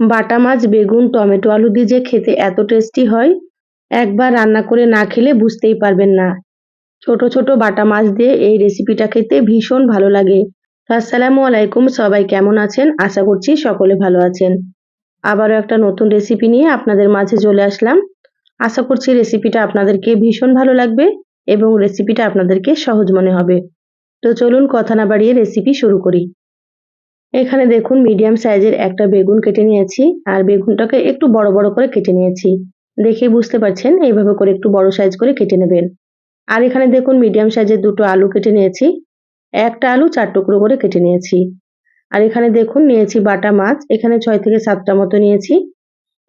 বাটা মাছ, বেগুন, টমেটো, আলু দিয়ে যে খেতে এত টেস্টি হয়, একবার রান্না করে না খেলে বুঝতেই পারবেন না। ছোট ছোট বাটা মাছ দিয়ে এই রেসিপিটা খেতে ভীষণ ভালো লাগে। আসসালামু আলাইকুম, সবাই কেমন আছেন? আশা করছি সকলে ভালো আছেন। আবারও একটা নতুন রেসিপি নিয়ে আপনাদের মাঝে চলে আসলাম। আশা করছি রেসিপিটা আপনাদেরকে ভীষণ ভালো লাগবে এবং রেসিপিটা আপনাদেরকে সহজ মনে হবে। তো চলুন কথা না বাড়িয়ে রেসিপি শুরু করি। এখানে দেখুন মিডিয়াম সাইজের একটা বেগুন কেটে নিয়েছি, আর বেগুনটাকে একটু বড় বড় করে কেটে নিয়েছি। দেখে বুঝতে পারছেন, এইভাবে করে একটু বড় সাইজ করে কেটে নেবেন। আর এখানে দেখুন মিডিয়াম সাইজের দুটো আলু কেটে নিয়েছি, একটা আলু চার টুকরো করে কেটে নিয়েছি। আর এখানে দেখুন নিয়েছি বাটা মাছ, এখানে ছয় থেকে সাতটা মতো নিয়েছি।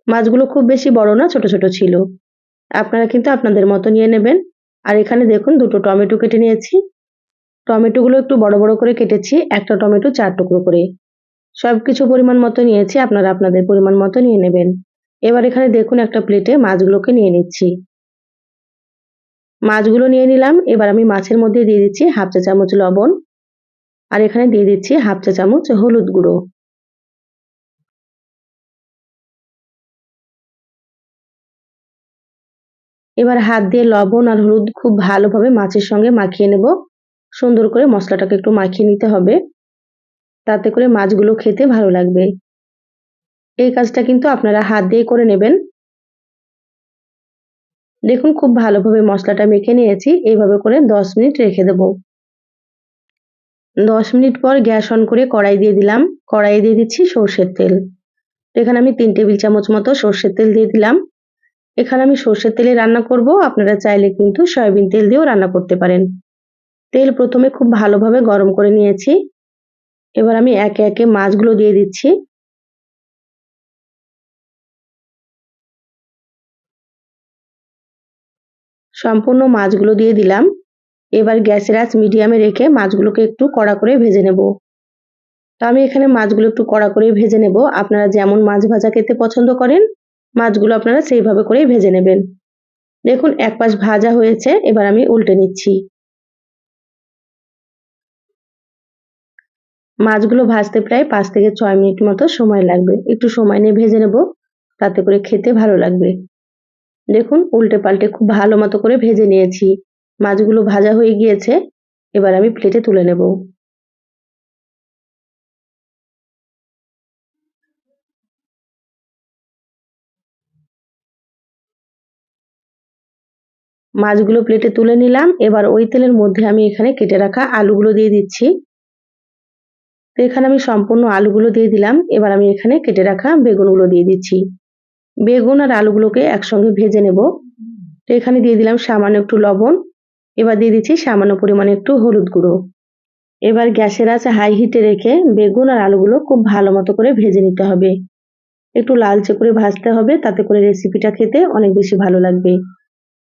মাছগুলো খুব বেশি বড় না, ছোট ছোট ছিল। আপনারা কিন্তু আপনাদের মতো নিয়ে নেবেন। আর এখানে দেখুন দুটো টমেটো কেটে নিয়েছি টমেটোগুলো একটু বড় বড় করে কেটেছি, একটা টমেটো চার টুকরো করে। সব কিছু পরিমাণ মতো নিয়েছি, আপনারা আপনাদের পরিমাণ মতো নিয়ে নেবেন। এবার এখানে দেখুন একটা প্লেটে মাছগুলোকে নিয়ে নিচ্ছি। মাছগুলো নিয়ে নিলাম, এবার আমি মাছের মধ্যে দিয়ে দিচ্ছি হাফ চা চামচ লবণ, আর এখানে দিয়ে দিচ্ছি হাফ চা চামচ হলুদ গুঁড়ো। এবার হাত দিয়ে লবণ আর হলুদ খুব ভালোভাবে মাছের সঙ্গে মাখিয়ে নেব। সুন্দর করে মশলাটাকে একটু মাখিয়ে নিতে হবে। তাতে করে মাছগুলো খেতে ভালো লাগবে। এই কাজটা কিন্তু আপনারা হাত দিয়ে করে নেবেন। দেখুন, খুব ভালোভাবে মশলাটা মেখে নিয়েছি। এইভাবে করে দশ মিনিট রেখে দেব। দশ মিনিট পর গ্যাস অন করে কড়াই দিয়ে দিলাম। কড়াই দিয়ে দিচ্ছি সর্ষের তেল। এখানে আমি তিন টেবিল চামচ মতো সর্ষের তেল দিয়ে দিলাম। এখানে আমি সর্ষের তেলে রান্না করব। আপনারা চাইলে কিন্তু সয়াবিন তেল দিয়েও রান্না করতে পারেন। তেল প্রথমে খুব ভালোভাবে গরম করে নিয়েছি। এবার আমি একে একে মাছগুলো দিয়ে দিচ্ছি। সম্পূর্ণ মাছগুলো দিয়ে দিলাম। এবার গ্যাসের আঁচ মিডিয়ামে রেখে মাছগুলোকে একটু কড়া করে ভেজে নেব। তো আমি এখানে মাছগুলো একটু কড়া করে ভেজে নেব। আপনারা যেমন মাছ ভাজা খেতে পছন্দ করেন, মাছগুলো আপনারা সেইভাবে করেই ভেজে নেবেন। দেখুন, এক পাশ ভাজা হয়েছে। এবার আমি উল্টে নিচ্ছি। মাছগুলো ভাজতে প্রায় পাঁচ থেকে ছয় মিনিট মতো সময় লাগবে। একটু সময় নিয়ে ভেজে নেব, তাতে করে খেতে ভালো লাগবে। দেখুন উল্টে পাল্টে খুব ভালো মতো করে ভেজে নিয়েছি। মাছগুলো ভাজা হয়ে গিয়েছে, এবার আমি প্লেটে তুলে নেব। মাছগুলো প্লেটে তুলে নিলাম। এবার ওই তেলের মধ্যে আমি এখানে কেটে রাখা আলুগুলো দিয়ে দিচ্ছি। তো এখানে আমি সম্পূর্ণ আলুগুলো দিয়ে দিলাম। এবার আমি এখানে কেটে রাখা বেগুনগুলো দিয়ে দিচ্ছি। বেগুন আর আলুগুলোকে একসঙ্গে ভেজে নেব। তো এখানে দিয়ে দিলাম সামান্য একটু লবণ। এবার দিয়ে দিচ্ছি সামান্য পরিমাণে একটু হলুদ গুঁড়ো। এবার গ্যাসের আছে হাই হিটে রেখে বেগুন আর আলুগুলো খুব ভালো মতো করে ভেজে নিতে হবে। একটু লালচে করে ভাজতে হবে, তাতে করে রেসিপিটা খেতে অনেক বেশি ভালো লাগবে।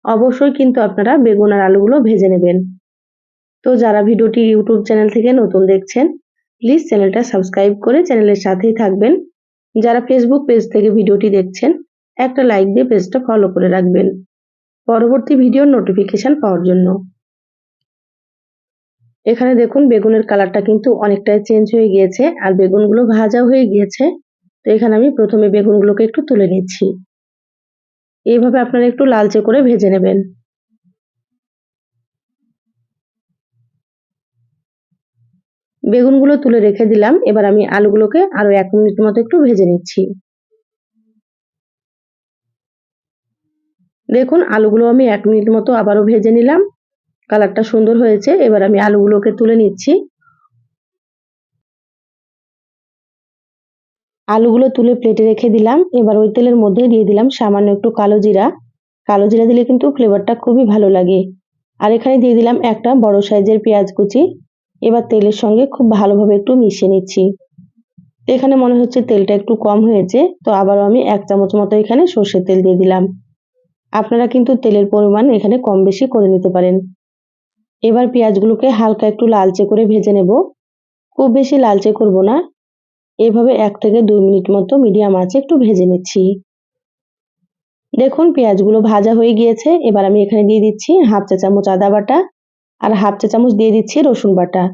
অবশ্যই কিন্তু আপনারা বেগুন আর আলুগুলো ভেজে নেবেন। তো যারা ভিডিওটি ইউটিউব চ্যানেল থেকে নতুন দেখছেন প্লিজ চ্যানেলটা সাবস্ক্রাইব করে চ্যানেলের সাথেই থাকবেন। যারা ফেসবুক পেজ থেকে ভিডিওটি দেখছেন, একটা লাইক দিয়ে পেজটা ফলো করে রাখবেন। পরবর্তী ভিডিওর নোটিফিকেশন পাওয়ার জন্য। এখানে দেখুন, বেগুনের কালারটা কিন্তু অনেকটাই চেঞ্জ হয়ে গিয়েছে আর বেগুনগুলো ভাজা হয়ে গিয়েছে। তো এখানে আমি প্রথমে বেগুনগুলোকে একটু তুলে নিচ্ছি। এইভাবে আপনারা একটু লালচে করে ভেজে নেবেন। বেগুনগুলো তুলে রেখে দিলাম। এবার আমি আলুগুলোকে আরও এক মিনিট মতো একটু ভেজে নিচ্ছি। দেখুন, আলুগুলো আমি এক মিনিট মতো আবারও ভেজে নিলাম। কালারটা সুন্দর হয়েছে। এবার আমি আলুগুলোকে তুলে নিচ্ছি। আলুগুলো তুলে প্লেটে রেখে দিলাম। এবার ওই তেলের মধ্যে দিয়ে দিলাম সামান্য একটু কালো জিরা। কালো জিরা দিলে কিন্তু ফ্লেভারটা খুবই ভালো লাগে। আর এখানে দিয়ে দিলাম একটা বড় সাইজের পেঁয়াজ কুচি। এবার তেলের সঙ্গে খুব ভালোভাবে একটু মিশিয়ে নিচ্ছি। এখানে মনে হচ্ছে তেলটা একটু কম হয়েছে, তো আবারও আমি এক চামচ মতো এখানে সর্ষের তেল দিয়ে দিলাম। আপনারা কিন্তু তেলের পরিমাণ এখানে কম বেশি করে নিতে পারেন। এবার পেঁয়াজগুলোকে হালকা একটু লালচে করে ভেজে নেব। খুব বেশি লালচে করব না। এভাবে এক থেকে দুই মিনিট মতো মিডিয়াম আছে একটু ভেজে নিচ্ছি। দেখুন, পেঁয়াজগুলো ভাজা হয়ে গিয়েছে। এবার আমি এখানে দিয়ে দিচ্ছি হাফ চা চামচ আদা বাটা। আর হাফ চা চামচ দিয়ে দিচ্ছি রসুন বাটা।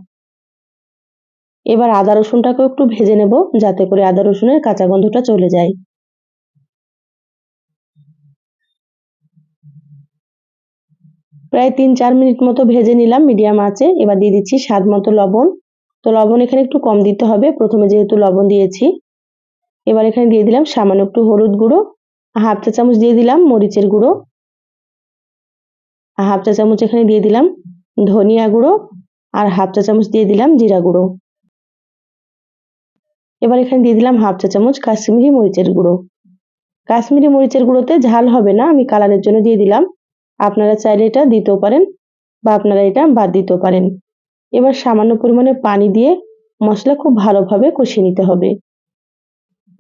এবার আদা রসুনটাকেও একটু ভেজে নেব, যাতে করে আদা রসুনের কাঁচা গন্ধটা চলে যায়। প্রায় তিন চার মিনিট মতো ভেজে নিলাম মিডিয়াম আঁচে। এবার দিয়ে দিচ্ছি স্বাদ মতো লবণ। তো লবণ এখানে একটু কম দিতে হবে, প্রথমে যেহেতু লবণ দিয়েছি। এবার এখানে দিয়ে দিলাম সামান্য একটু হলুদ গুঁড়ো। হাফ চা চামচ দিয়ে দিলাম মরিচের গুঁড়ো। হাফ চা চামচ এখানে দিয়ে দিলাম ধনিয়া গুঁড়ো আর হাফ চা চামচ দিয়ে দিলাম জিরা গুঁড়ো। এবার এখানে দিয়ে দিলাম হাফ চা চামচ কাশ্মীরি মরিচের গুঁড়ো। কাশ্মীরি মরিচের গুঁড়োতে ঝাল হবে না, আমি কালারের জন্য দিয়ে দিলাম। আপনারা চাইলে এটা দিতেও পারেন বা আপনারা এটা বাদ দিতেও পারেন। এবার সামান্য পরিমাণে পানি দিয়ে মশলা খুব ভালোভাবে কষিয়ে নিতে হবে।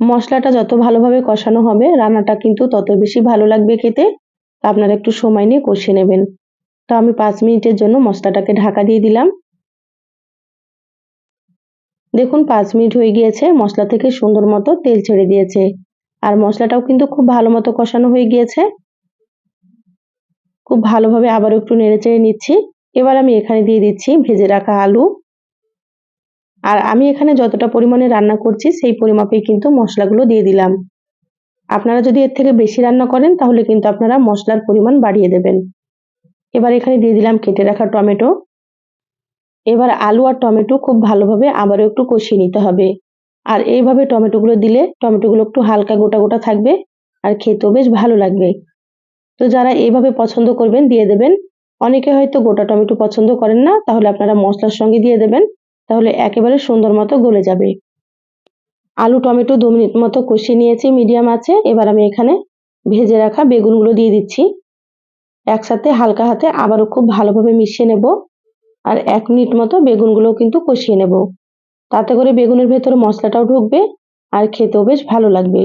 মশলাটা যত ভালোভাবে কষানো হবে, রান্নাটা কিন্তু তত বেশি ভালো লাগবে খেতে। আপনারা একটু সময় নিয়ে কষিয়ে নেবেন। তো আমি পাঁচ মিনিটের জন্য মশলাটাকে ঢাকা দিয়ে দিলাম। দেখুন, পাঁচ মিনিট হয়ে গিয়েছে, মশলা থেকে সুন্দর মতো তেল ছেড়ে দিয়েছে। আর মশলাটাও কিন্তু খুব ভালো মতো কষানো হয়ে গিয়েছে। খুব ভালোভাবে আবার একটু নেড়ে চেড়ে নিচ্ছি। এবার আমি এখানে দিয়ে দিচ্ছি ভেজে রাখা আলু। আর আমি এখানে যতটা পরিমাণে রান্না করছি, সেই পরিমাপেই কিন্তু মশলাগুলো দিয়ে দিলাম। আপনারা যদি এর থেকে বেশি রান্না করেন, তাহলে কিন্তু আপনারা মশলার পরিমাণ বাড়িয়ে দেবেন। এবার এখানে দিয়ে দিলাম কেটে রাখা টমেটো। এবার আলু আর টমেটো খুব ভালোভাবে আবারও একটু কষিয়ে নিতে হবে। আর এইভাবে টমেটোগুলো দিলে টমেটোগুলো একটু হালকা গোটা গোটা থাকবে আর খেতেও বেশ ভালো লাগবে। তো যারা এইভাবে পছন্দ করবেন দিয়ে দেবেন। অনেকে হয়তো গোটা টমেটো পছন্দ করেন না, তাহলে আপনারা মশলার সঙ্গে দিয়ে দেবেন। তাহলে একেবারে সুন্দর মতো গলে যাবে। আলু টমেটো দু মিনিট মতো কষিয়ে নিয়েছি, মিডিয়াম আছে। এবার আমি এখানে ভেজে রাখা বেগুনগুলো দিয়ে দিচ্ছি। একসাথে হালকা হাতে আবারও খুব ভালোভাবে মিশিয়ে নেব আর এক মিনিট মতো বেগুনগুলো কিন্তু কষিয়ে নেব। তাতে করে বেগুনের ভেতরে মশলাটাও ঢুকবে আর খেতেও বেশ ভালো লাগবে।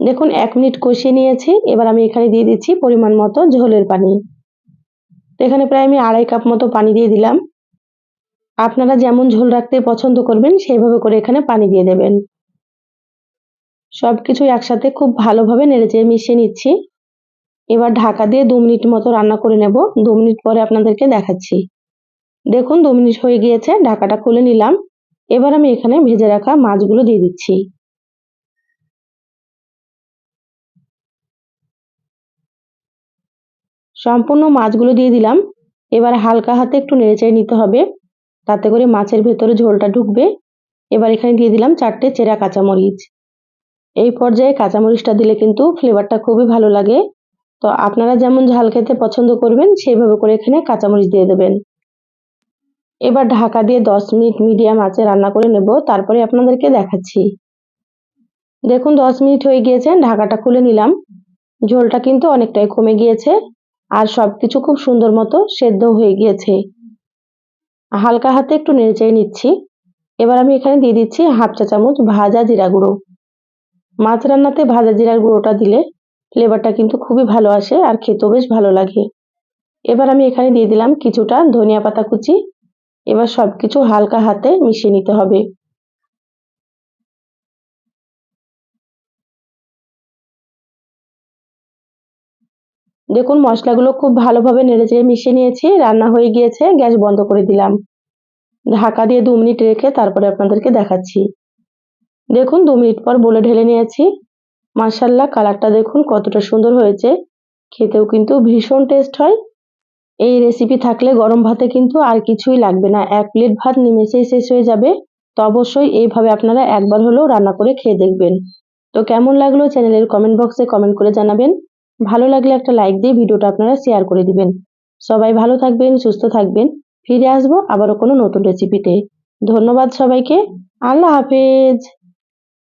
দেখুন, এক মিনিট কষিয়ে নিয়েছি। এবার আমি এখানে দিয়ে দিচ্ছি পরিমাণ মতো ঝোলের পানি। এখানে প্রায় আমি আড়াই কাপ মতো পানি দিয়ে দিলাম। আপনারা যেমন ঝোল রাখতে পছন্দ করবেন, সেইভাবে করে এখানে পানি দিয়ে দেবেন। সব কিছু একসাথে খুব ভালোভাবে নেড়েচেড়ে মিশিয়ে নিচ্ছি। এবার ঢাকা দিয়ে দু মিনিট মতো রান্না করে নেব। দু মিনিট পরে আপনাদেরকে দেখাচ্ছি। দেখুন, দু মিনিট হয়ে গিয়েছে, ঢাকাটা খুলে নিলাম। এবার আমি এখানে ভেজে রাখা মাছগুলো দিয়ে দিচ্ছি। সম্পূর্ণ মাছগুলো দিয়ে দিলাম। এবার হালকা হাতে একটু নেড়েচেড়ে নিতে হবে। তাতে করে মাছের ভেতরে ঝোলটা ঢুকবে। এবার এখানে দিয়ে দিলাম চারটে চেরা কাঁচামরিচ। এই পর্যায়ে কাঁচামরিচটা দিলে কিন্তু ফ্লেভারটা খুবই ভালো লাগে। তো আপনারা যেমন ঝাল খেতে পছন্দ করবেন, সেইভাবে করে এখানে কাঁচামরিচ দিয়ে দেবেন। এবার ঢাকা দিয়ে দশ মিনিট মিডিয়াম আঁচে রান্না করে নেব, তারপরে আপনাদেরকে দেখাচ্ছি। দেখুন, দশ মিনিট হয়ে গিয়েছে, ঢাকাটা খুলে নিলাম। ঝোলটা কিন্তু অনেকটাই কমে গিয়েছে, আর সব কিছু খুব সুন্দর মতো সেদ্ধ হয়ে গিয়েছে। হালকা হাতে একটু নেড়ে নিচ্ছি। এবার আমি এখানে দিয়ে দিচ্ছি হাফ চা চামচ ভাজা জিরা গুঁড়ো। মাছ রান্নাতে ভাজা জিরার গুঁড়োটা দিলে ফ্লেভারটা কিন্তু খুবই ভালো আসে আর খেতেও বেশ ভালো লাগে। এবার আমি এখানে দিয়ে দিলাম কিছুটা ধনিয়া পাতা কুচি। এবার সব কিছু হালকা হাতে মিশিয়ে নিতে হবে। দেখুন, মশলাগুলো খুব ভালোভাবে নেড়েচেড়ে মিশিয়ে নিয়েছি, রান্না হয়ে গিয়েছে, গ্যাস বন্ধ করে দিলাম। ঢাকা দিয়ে দু মিনিট রেখে তারপরে আপনাদেরকে দেখাচ্ছি। দেখুন, দু মিনিট পর বলে ঢেলে নিয়েছি। মার্শাল্লাহ কালারটা দেখুন কতটা সুন্দর হয়েছে। খেতেও কিন্তু ভীষণ টেস্ট হয়। এই রেসিপি থাকলে গরম ভাতে কিন্তু আর কিছুই লাগবে না। এক প্লেট ভাত নিমেষেই শেষ হয়ে যাবে। তো অবশ্যই এইভাবে আপনারা একবার হলেও রান্না করে খেয়ে দেখবেন। তো কেমন লাগল চ্যানেলের কমেন্ট বক্সে কমেন্ট করে জানাবেন। ভালো লাগলে একটা লাইক দিয়ে ভিডিওটা আপনারা শেয়ার করে দিবেন। সবাই ভালো থাকবেন, সুস্থ থাকবেন। ফিরে আসব আবারও কোনো নতুন রেসিপিতে ধন্যবাদ সবাইকে। আল্লাহ হাফেজ।